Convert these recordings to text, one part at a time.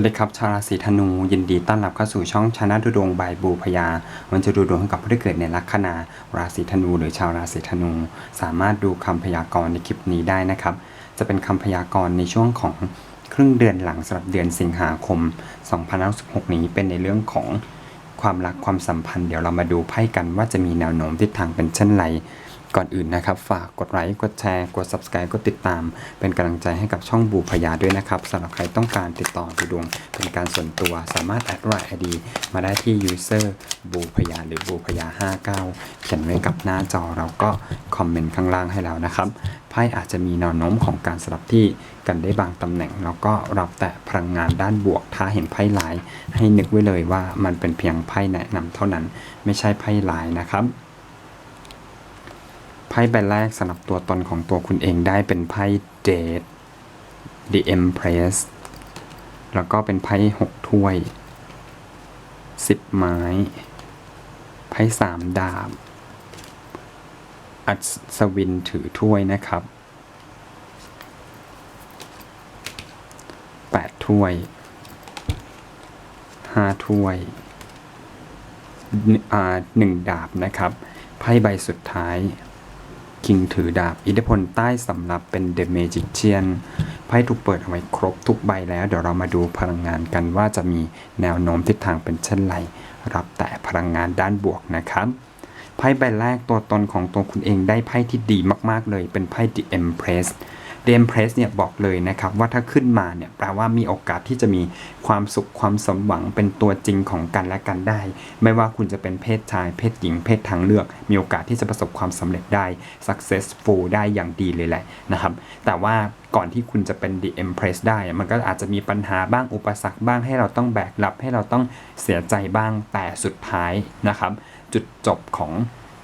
วัสดีครับชาวราศีธนู ยินดีต้อนรับเข้าสู่ช่องชนะดูดวงบายบูพยาวันจะดูดวงให้กับผู้ที่เกิดในลัคนาราศีธนู หรือชาวราศีธนู สามารถดูคำพยากรณ์ในคลิปนี้ได้นะครับ จะเป็นคำพยากรณ์ในช่วงของครึ่งเดือนหลังสำหรับเดือนสิงหาคม2566นี้เป็นในเรื่องของความรักความสัมพันธ์เดี๋ยวเรามาดูไพ่กันว่าจะมีแนวโน้มทิศทางเป็นเช่นไร ก่อนอื่นนะครับ ฝากกดไลค์กดแชร์ กด subscribe กดติดตาม เป็นกำลังใจให้กับช่องบูพยาด้วยนะครับสำหรับใครต้องการติดต่อดูดวงเป็นการส่วนตัวสามารถแอดไลน์ ID มาได้ที่ user บูพยาหรือบูพยา 59 เขียนไว้กับหน้าจอเราก็คอมเมนต์ข้างล่างให้แล้วนะครับไพ่อาจจะมีแนวโน้มของการสลับที่กันได้บางตำแหน่ง แล้วก็รับแต่พลังงานด้านบวก ถ้าเห็นไพ่ลาย ให้นึกไว้เลยว่ามันเป็นเพียงไพ่แนะนำเท่านั้น ไม่ใช่ไพ่ลายนะครับ ไพ่ใบแรกสำหรับตัวตนของตัวคุณเองได้เป็นไพ่เดท The Empress แล้วก็เป็นไพ่หกถ้วยสิบไม้ ไพ่สามดาบ อัศวินถือถ้วยนะครับแปดถ้วยห้าถ้วยอ่าหนึ่งดาบนะครับ ไพ่ใบสุดท้าย คิงถือดาบ อิทธิพลใต้สำรับเป็นเดเมจิเชียนไพ่ถูกเปิดเอาไว้ครบทุกใบแล้ว เดี๋ยวเรามาดูพลังงานกันว่าจะมีแนวโน้มทิศทางเป็นเช่นไร รับแต่พลังงานด้านบวกนะครับไพ่ใบแรกตัวตนของตัวคุณเองได้ไพ่ที่ดีมาก ๆ เลยเป็นไพ่ The Empress The Empress เนี่ยบอกเลยนะครับว่าถ้าขึ้นมาเนี่ยแปลว่ามีโอกาสที่จะมีความสุขความสมหวังเป็นตัวจริงของกันและกันได้ ไม่ว่าคุณจะเป็นเพศชาย เพศหญิง เพศทางเลือก มีโอกาสที่จะประสบความสำเร็จได้ successful ได้อย่างดีเลยแหละนะครับ แต่ว่าก่อนที่คุณจะเป็น The Empress ได้ มันก็อาจจะมีปัญหาบ้างอุปสรรคบ้างให้เราต้องแบกรับให้เราต้องเสียใจบ้างแต่สุดท้ายนะครับ จุดจบของ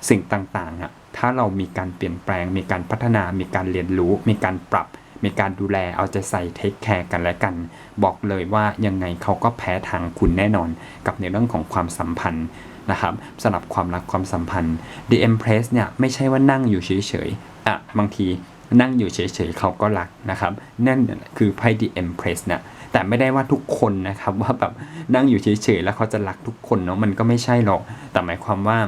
สิ่งต่างๆอะ ถ้าเรามีการเปลี่ยนแปลง มีการพัฒนา มีการเรียนรู้ มีการปรับ มีการดูแล เอาใจใส่เทคแคร์กันและกัน บอกเลยว่ายังไงเขาก็แพ้ทางคุณแน่นอน กับในเรื่องของความสัมพันธ์นะครับสำหรับความรักความสัมพันธ์ The Empress เนี่ยไม่ใช่ว่านั่งอยู่เฉยๆอะบางทีนั่งอยู่เฉยๆเขาก็รักนะครับนั่นคือไพ่ The Empress เนี่ยแต่ไม่ได้ว่าทุกคนนะครับว่าแบบนั่งอยู่เฉยๆแล้วเขาจะรักทุกคนเนาะมันก็ไม่ใช่หรอก แต่หมายความว่า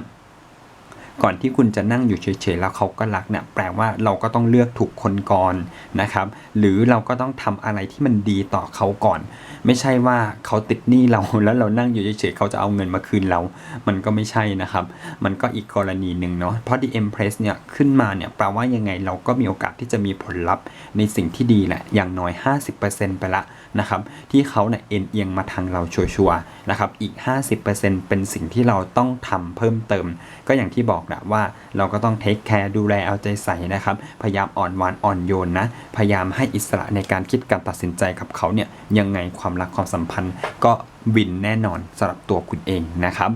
ก่อนที่คุณจะนั่งอยู่เฉยๆแล้วเขาก็รักเนี่ยแปลว่าเราก็ต้องเลือกถูกคนก่อนนะครับ หรือเราก็ต้องทำอะไรที่มันดีต่อเขาก่อน ไม่ใช่ว่าเขาติดหนี้เราแล้วเรานั่งอยู่เฉยๆเขาจะเอาเงินมาคืนเรา มันก็ไม่ใช่นะครับ มันก็อีกกรณีหนึ่งเนาะเพราะ The Empress เนี่ยขึ้นมาเนี่ยแปลว่ายังไงเราก็มีโอกาสที่จะมีผลลัพธ์ในสิ่งที่ดีแหละอย่างน้อย 50%ไปละ นะครับที่เขาเนี่ยเอ็นเอียงมาทางเราชัวร์ๆนะครับอีก 50%เป็นสิ่งที่เราต้องทำเพิ่มเติม ก็อย่างที่บอกนะว่าเราก็ต้องเทคแคร์ดูแลเอาใจใส่นะครับพยายามอ่อนหวานอ่อนโยนนะพยายามให้อิสระในการคิดการตัดสินใจกับเขาเนี่ยยังไงความรักความสัมพันธ์ ก็วินแน่นอนสำหรับตัวคุณเองนะครับ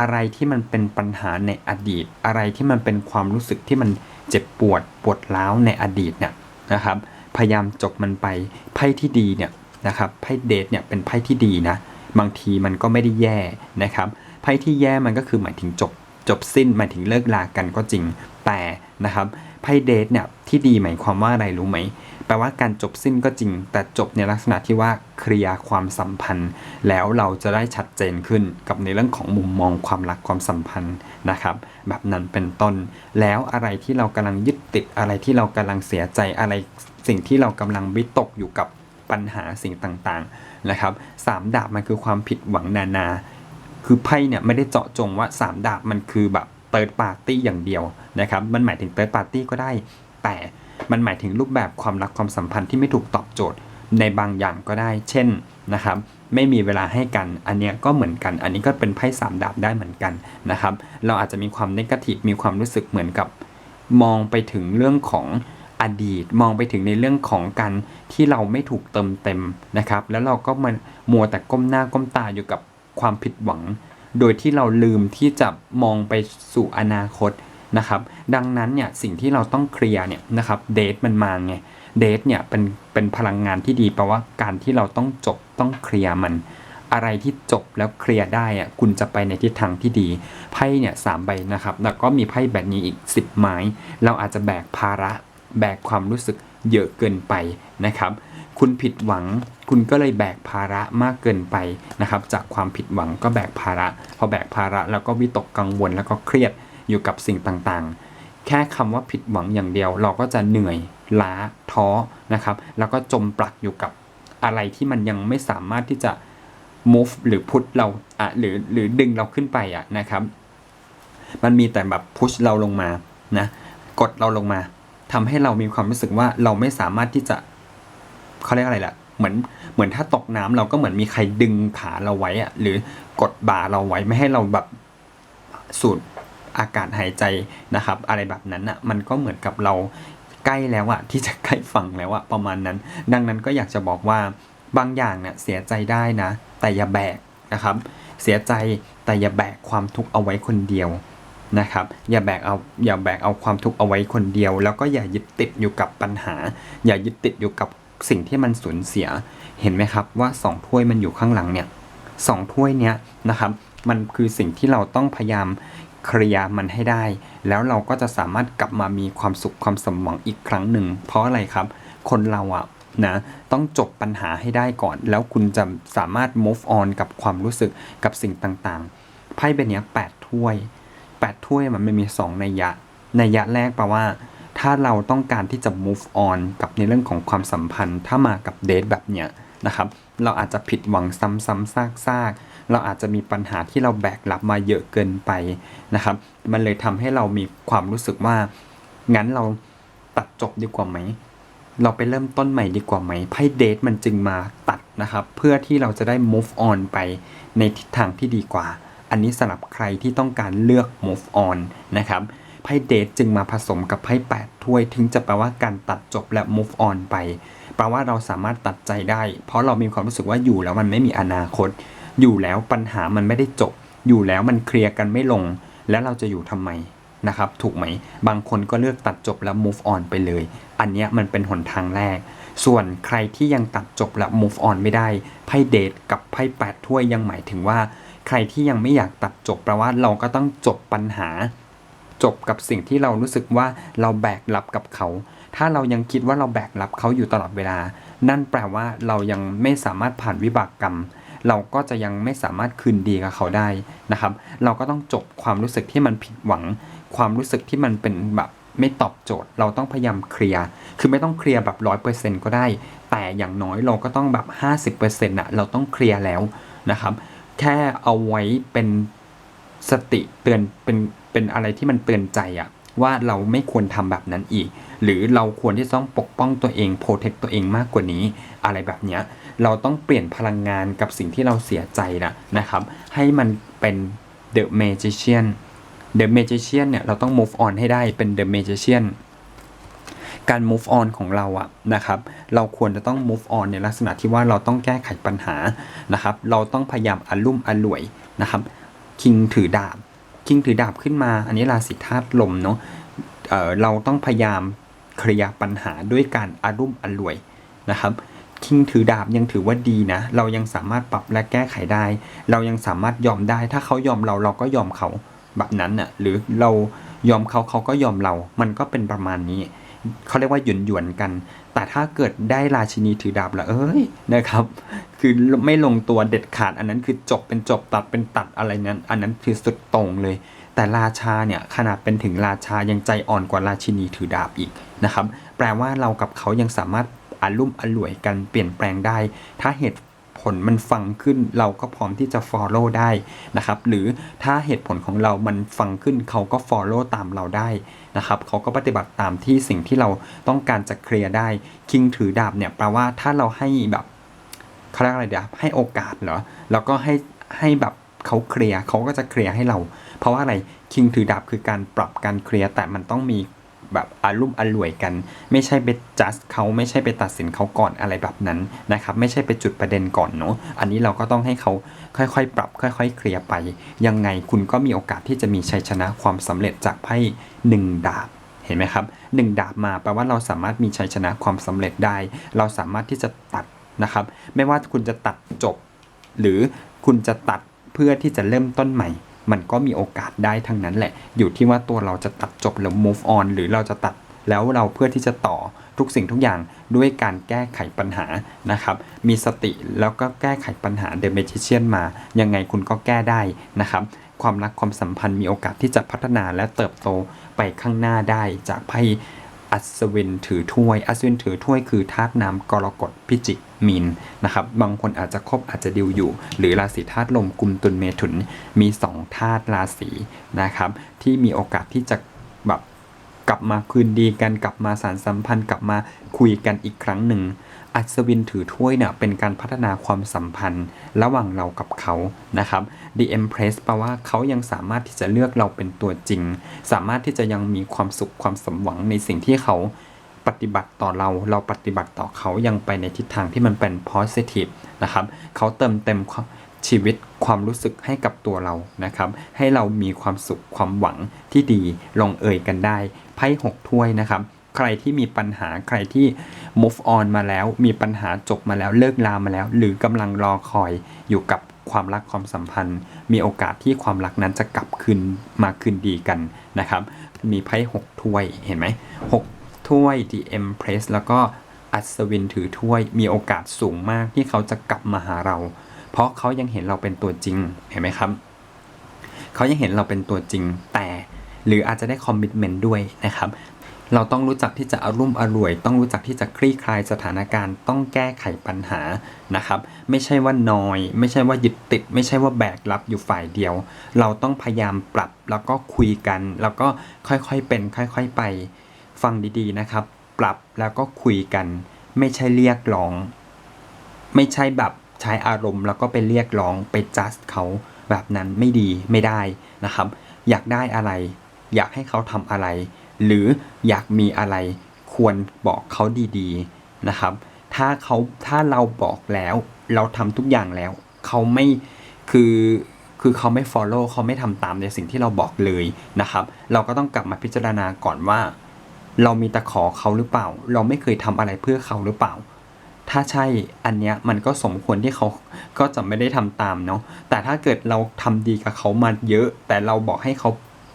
อะไรที่มันเป็นปัญหาในอดีต อะไรที่มันเป็นความรู้สึกที่มันเจ็บปวดปวดร้าวในอดีตเนี่ยนะครับ พยายามจบมันไปไพ่ที่ดีเนี่ย นะครับไพ่เดทเนี่ยเป็นไพ่ที่ดีนะ บางทีมันก็ไม่ได้แย่นะครับไพ่ที่แย่มันก็คือหมายถึงจบจบสิ้นหมายถึงเลิกลากันก็จริงแต่นะครับไพ่เดทเนี่ยที่ดีหมายความว่าอะไรรู้ไหมแปลว่าการจบสิ้นก็จริง แต่จบในลักษณะที่ว่าเคลียร์ความสัมพันธ์ แล้วเราจะได้ชัดเจนขึ้นกับในเรื่องของมุมมองความรักความสัมพันธ์นะครับ แบบนั้นเป็นต้น แล้วอะไรที่เรากำลังยึดติดอะไรที่เรากำลังเสียใจอะไรสิ่งที่เรากำลังวิตกอยู่กับ ปัญหาสิ่งต่างๆนะครับสามดาบมันคือความผิดหวังนานา คือไพ่เนี่ยไม่ได้เจาะจงว่า 3 ดาบมันคือแบบเติร์ดปาร์ตี้อย่างเดียวนะครับมันหมายถึงเติร์ดปาร์ตี้ก็ได้ แต่มันหมายถึงรูปแบบความรักความสัมพันธ์ที่ไม่ถูกตอบโจทย์ในบางอย่างก็ได้ เช่นนะครับไม่มีเวลาให้กัน อันเนี้ยก็เหมือนกัน อันนี้ก็เป็นไพ่สามดาบได้เหมือนกันนะครับ เราอาจจะมีความนกาทีฟมีความรู้สึกเหมือนกับมองไปถึงเรื่องของ อดีต มองไปถึงในเรื่องของการที่เราไม่ถูกเติมเต็มนะครับ แล้วเราก็มามัวแต่ก้มหน้าก้มตาอยู่กับความผิดหวัง โดยที่เราลืมที่จะมองไปสู่อนาคตนะครับ ดังนั้นเนี่ยสิ่งที่เราต้องเคลียร์เนี่ยนะครับเดทมันมาไงเดทเนี่ยเป็นเป็นพลังงานที่ดีแปลว่าการที่เราต้องจบต้องเคลียร์มัน อะไรที่จบแล้วเคลียร์ได้อะคุณจะไปในทิศทางที่ดีไพ่เนี่ยสามใบนะครับ แล้วก็มีไพ่แบบนี้อีก 10 ไม้ เราอาจจะแบกภาระ แบกความรู้สึกเยอะเกินไปนะครับ คุณผิดหวัง คุณก็เลยแบกภาระมากเกินไปนะครับ จากความผิดหวังก็แบกภาระ พอแบกภาระแล้วก็วิตกกังวลแล้วก็เครียดอยู่กับสิ่งต่างๆ แค่คำว่าผิดหวังอย่างเดียว เราก็จะเหนื่อยล้าท้อนะครับ แล้วก็จมปลักอยู่กับอะไรที่มันยังไม่สามารถที่จะ move หรือพุทเราอะหรือหรือดึงเราขึ้นไปอะนะครับ มันมีแต่แบบพุชเราลงมานะกดเราลงมา ทำให้เรามีความรู้สึกว่าเราไม่สามารถที่จะเขาเรียกอะไรล่ะ เหมือนเหมือนถ้าตกน้ำเราก็เหมือนมีใครดึงขาเราไว้อะหรือกดบ่าเราไว้ไม่ให้เราแบบสูดอากาศหายใจนะครับ อะไรแบบนั้นอะมันก็เหมือนกับเราใกล้แล้วอะที่จะใกล้ฝั่งแล้วอะประมาณนั้น ดังนั้นก็อยากจะบอกว่าบางอย่างเนี่ยเสียใจได้นะ แต่อย่าแบกนะครับ เสียใจแต่อย่าแบกความทุกข์เอาไว้คนเดียว นะครับ อย่าแบกเอาอย่าแบกเอาความทุกข์เอาไว้คนเดียว แล้วก็อย่ายึดติดอยู่กับปัญหา อย่ายึดติดอยู่กับสิ่งที่มันสูญเสีย เห็นไหมครับว่าสองถ้วยมันอยู่ข้างหลังเนี่ยสองถ้วยเนี้ยนะครับ มันคือสิ่งที่เราต้องพยายามเคลียร์มันให้ได้ แล้วเราก็จะสามารถกลับมามีความสุขความสมหวังอีกครั้งหนึ่ง เพราะอะไรครับ คนเราอะนะต้องจบปัญหาให้ได้ก่อน แล้วคุณจะสามารถ move on กับความรู้สึกกับสิ่งต่างๆ ไพ่ใบนี้ยแปดถ้วย แปดถ้วยมันไม่มีสองนัยยะนัยยะแรกแปลว่า ถ้าเราต้องการที่จะ move on กับในเรื่องของความสัมพันธ์ ถ้ามากับเดทแบบเนี้ยนะครับ เราอาจจะผิดหวังซ้ำๆซากๆ เราอาจจะมีปัญหาที่เราแบกรับมาเยอะเกินไปนะครับ มันเลยทำให้เรามีความรู้สึกว่า งั้นเราตัดจบดีกว่าไหม เราไปเริ่มต้นใหม่ดีกว่าไหม ไพ่เดทมันจึงมาตัดนะครับ เพื่อที่เราจะได้ move on ไปในทิศทางที่ดีกว่า อันนี้สำหรับใครที่ต้องการเลือก move on นะครับไพ่เดทจึงมาผสมกับไพ่8ถ้วยถึงจะแปลว่าการตัดจบและ move on ไปแปลว่าเราสามารถตัดใจได้ เพราะเรามีความรู้สึกว่าอยู่แล้วมันไม่มีอนาคต อยู่แล้วปัญหามันไม่ได้จบ อยู่แล้วมันเคลียร์กันไม่ลง แล้วเราจะอยู่ทำไมนะครับถูกไหม บางคนก็เลือกตัดจบแล้ว move on ไปเลย อันเนี้ยมันเป็นหนทางแรก ส่วนใครที่ยังตัดจบและ move on ไม่ได้ไพ่เดทกับไพ่แปดถ้วยยังหมายถึงว่า ใครที่ยังไม่อยากตัดจบแปลว่าเราก็ต้องจบปัญหา จบกับสิ่งที่เรารู้สึกว่าเราแบกรับกับเขา ถ้าเรายังคิดว่าเราแบกรับเขาอยู่ตลอดเวลา นั่นแปลว่าเรายังไม่สามารถผ่านวิบากกรรม เราก็จะยังไม่สามารถคืนดีกับเขาได้นะครับ เราก็ต้องจบความรู้สึกที่มันผิดหวัง ความรู้สึกที่มันเป็นแบบไม่ตอบโจทย์ เราต้องพยายามเคลียร์ คือไม่ต้องเคลียร์แบบร้อยเปอร์เซ็นต์ก็ได้ แต่อย่างน้อยเราก็ต้องแบบห้าสิบเปอร์เซ็นต์ะเราต้องเคลียร์แล้วนะครับ แค่เอาไว้เป็นสติเตือนเป็นเป็นอะไรที่มันเตือนใจอะว่าเราไม่ควรทำแบบนั้นอีก หรือเราควรที่จะต้องปกป้องตัวเองโปรเทคตัวเองมากกว่านี้ อะไรแบบเนี้ยเราต้องเปลี่ยนพลังงานกับสิ่งที่เราเสียใจนะนะครับ ให้มันเป็น the magician the magician เนี่ยเราต้อง move on ให้ได้เป็น the magician การ move on ของเราอะนะครับ เราควรจะต้อง move on ในลักษณะที่ว่าเราต้องแก้ไขปัญหานะครับ เราต้องพยายามอารุ่มอร่วยนะครับ คิงถือดาบ คิงถือดาบขึ้นมา อันนี้ราศีธาตุลมเนาะเอ่อเราต้องพยายามเคลียร์ปัญหาด้วยการอารุ่มอร่วยนะครับคิงถือดาบยังถือว่าดีนะ เรายังสามารถปรับและแก้ไขได้ เรายังสามารถยอมได้ ถ้าเขายอมเราเราก็ยอมเขาแบบนั้นน่ะ หรือเรายอมเขาเขาก็ยอมเรา มันก็เป็นประมาณนี้ เขาเรียกว่าหยุนหยวนกัน แต่ถ้าเกิดได้ราชินีถือดาบละเอ้ยนะครับ คือไม่ลงตัวเด็ดขาด อันนั้นคือจบเป็นจบตัดเป็นตัดอะไรนั้น อันนั้นคือสุดตรงเลย แต่ราชาเนี่ยขนาดเป็นถึงราชายังใจอ่อนกว่าราชินีถือดาบอีกนะครับ แปลว่าเรากับเขายังสามารถอารุ่มอร่วยกันเปลี่ยนแปลงได้ ถ้าเหตุ ลมันฟังขึ้นเราก็พร้อมที่จะ follow ได้นะครับหรือถ้าเหตุผลของเรามันฟังขึ้นเขาก็ follow ตามเราได้นะครับเขาก็ปฏิบัติตามที่สิ่งที่เราต้องการจะเคลียร์ได้คิงถือดาบเนี่ยแปลว่าถ้าเราให้แบบเขาเรียกอะไรเดี๋ยวให้โอกาสเหรอแล้วก็ให้ให้แบบเขาเคลียร์เขาก็จะเคลียร์ให้เรา เพราะว่าอะไรคิงถือดาบคือการปรับการเคลียร์แต่มันต้องมี แบบอารุ่มอร่วยกัน ไม่ใช่ไปจัดเขาไม่ใช่ไปตัดสินเขาก่อนอะไรแบบนั้นนะครับ ไม่ใช่ไปจุดประเด็นก่อนเนาะอันนี้เราก็ต้องให้เขาค่อยๆ ปรับ ค่อยๆ เคลียร์ไป ยังไงคุณก็มีโอกาสที่จะมีชัยชนะความสำเร็จจากไพ่หนึ่งดาบเห็นไหมครับหนึ่งดาบมาแปลว่าเราสามารถมีชัยชนะความสำเร็จได้ เราสามารถที่จะตัดนะครับ ไม่ว่าคุณจะตัดจบ หรือคุณจะตัดเพื่อที่จะเริ่มต้นใหม่ มันก็มีโอกาสได้ทั้งนั้นแหละ อยู่ที่ว่าตัวเราจะตัดจบแล้ว move on หรือเราจะตัดแล้วเราเพื่อที่จะต่อทุกสิ่งทุกอย่างด้วยการแก้ไขปัญหานะครับ มีสติแล้วก็แก้ไขปัญหาเด e m เมจิเชียนมา ยังไงคุณก็แก้ได้นะครับ ความรักความสัมพันธ์มีโอกาสที่จะพัฒนาและเติบโตไปข้างหน้าได้จากไพ่ อัศวินถือถ้วย อัศวินถือถ้วยคือธาตุน้ำกรกฎพิจิกมีนนะครับ บางคนอาจจะคบอาจจะดิวอยู่ หรือราศีธาตุลมกุมตุลเมถุน มีสองธาตุราศีนะครับ ที่มีโอกาสที่จะแบบกลับมาคืนดีกันกลับมาสารสัมพันธ์ กลับมาคุยกันอีกครั้งหนึ่ง อัศวินถือถ้วยเนี่ยเป็นการพัฒนาความสัมพันธ์ ระหว่างเรากับเขานะครับ The Empress แปลว่าเขายังสามารถที่จะเลือกเราเป็นตัวจริง สามารถที่จะยังมีความสุขความสมหวังในสิ่งที่เขาปฏิบัติต่อเรา เราปฏิบัติต่อเขายังไปในทิศทางที่มันเป็น positive นะครับ เขาเติมเต็มชีวิตความรู้สึกให้กับตัวเรานะครับ ให้เรามีความสุขความหวังที่ดีลงเอ่ยกันได้ไพ่หกถ้วยนะครับ ใครที่มีปัญหาใครที่ move on มาแล้ว มีปัญหาจบมาแล้วเลิกลามาแล้ว หรือกำลังรอคอยอยู่กับความรักความสัมพันธ์ มีโอกาสที่ความรักนั้นจะกลับคืนมาคืนดีกันนะครับ มีไพ่หกถ้วยเห็นไหมหกถ้วย The Empress แล้วก็อัศวินถือถ้วย มีโอกาสสูงมากที่เขาจะกลับมาหาเรา เพราะเขายังเห็นเราเป็นตัวจริงเห็นไหมครับเขายังเห็นเราเป็นตัวจริงแต่หรืออาจจะได้คอมมิชเมนต์ด้วยนะครับ เราต้องรู้จักที่จะอารุ่มอร่วย ต้องรู้จักที่จะคลี่คลายสถานการณ์ ต้องแก้ไขปัญหานะครับ ไม่ใช่ว่านอย ไม่ใช่ว่ายึดติด ไม่ใช่ว่าแบกรับอยู่ฝ่ายเดียว เราต้องพยายามปรับแล้วก็คุยกัน แล้วก็ค่อยๆเป็น ค่อยๆไป ฟังดีๆนะครับ ปรับแล้วก็คุยกัน ไม่ใช่เรียกร้อง ไม่ใช่แบบใช้อารมณ์ แล้วก็ไปเรียกร้องไปจัดเขาแบบนั้นไม่ดีไม่ได้นะครับ อยากได้อะไร อยากให้เขาทำอะไร หรืออยากมีอะไรควรบอกเขาดีๆนะครับ ถ้าเขาถ้าเราบอกแล้ว เราทำทุกอย่างแล้ว เขาไม่คือคือเขาไม่ follow เขาไม่ทำตามในสิ่งที่เราบอกเลยนะครับ เราก็ต้องกลับมาพิจารณาก่อนว่า เรามีแต่ขอเขาหรือเปล่า เราไม่เคยทำอะไรเพื่อเขาหรือเปล่า ถ้าใช่อันเนี้ยมันก็สมควรที่เขาก็จะไม่ได้ทำตามเนาะแต่ถ้าเกิดเราทำดีกับเขามาเยอะ แต่เราบอกให้เขา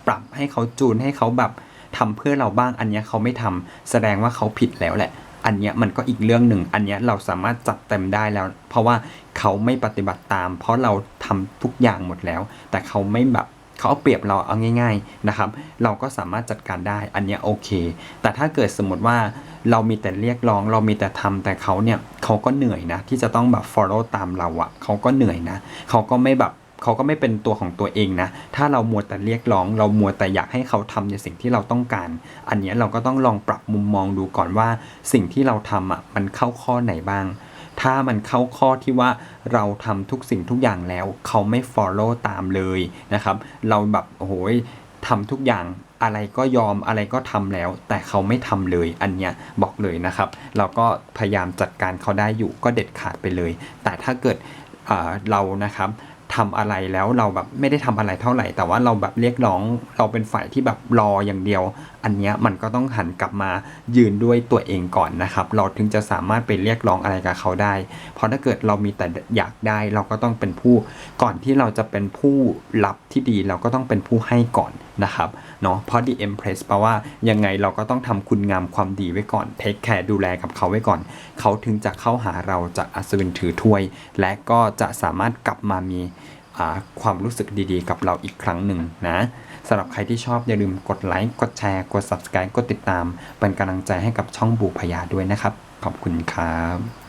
ปรับให้เขาจูนให้เขาแบบ ทำเพื่อเราบ้างอันนี้เขาไม่ทำแสดงว่าเขาผิดแล้วแหละ อันนี้มันก็อีกเรื่องหนึ่ง อันนี้เราสามารถจัดเต็มได้แล้ว เพราะว่าเขาไม่ปฏิบัติตาม เพราะเราทำทุกอย่างหมดแล้ว แต่เขาไม่แบบเขาเอาเปรียบเราเอาง่าย ๆนะครับ เราก็สามารถจัดการได้ อันนี้โอเค แต่ถ้าเกิดสมมติว่าเรามีแต่เรียกร้อง เรามีแต่ทำแต่เขาเนี่ยเขาก็เหนื่อยนะ ที่จะต้องแบบ follow ตามเราอะเขาก็เหนื่อยนะเขาก็ไม่แบบ เขาก็ไม่เป็นตัวของตัวเองนะ ถ้าเรามัวแต่เรียกร้อง เรามัวแต่อยากให้เขาทำในสิ่งที่เราต้องการ อันนี้เราก็ต้องลองปรับมุมมองดูก่อนว่า สิ่งที่เราทำอะมันเข้าข้อไหนบ้าง ถ้ามันเข้าข้อที่ว่าเราทำทุกสิ่งทุกอย่างแล้ว เขาไม่ follow ตามเลยนะครับ เราแบบโอ้โหทำทุกอย่างอะไรก็ยอมอะไรก็ทำแล้ว แต่เขาไม่ทำเลยอันเนี้ยบอกเลยนะครับ เราก็พยายามจัดการเขาได้อยู่ก็เด็ดขาดไปเลย แต่ถ้าเกิดเเรานะครับ ทำอะไรแล้วเราแบบไม่ได้ทำอะไรเท่าไหร่ แต่ว่าเราแบบเรียกร้องเราเป็นฝ่ายที่แบบรออย่างเดียว อันเนี้ยมันก็ต้องหันกลับมายืนด้วยตัวเองก่อนนะครับ เราถึงจะสามารถไปเรียกร้องอะไรกับเขาได้ เพราะถ้าเกิดเรามีแต่อยากได้ เราก็ต้องเป็นผู้ก่อนที่เราจะเป็นผู้รับที่ดี เราก็ต้องเป็นผู้ให้ก่อนนะครับเนาะเพราะ The Empress แปลว่ายังไงเราก็ต้องทำคุณงามความดีไว้ก่อนเทคแคร์ดูแลกับเขาไว้ก่อน เขาถึงจะเข้าหาเราจากอัศวินถือถ้วย และก็จะสามารถกลับมามีความรู้สึกดีๆ กับเราอีกครั้งหนึ่งนะสำหรับใครที่ชอบอย่าลืมกดไลค์กดแชร์ กด subscribe กดติดตาม เป็นกำลังใจให้กับช่องบูพยาด้วยนะครับ ขอบคุณครับ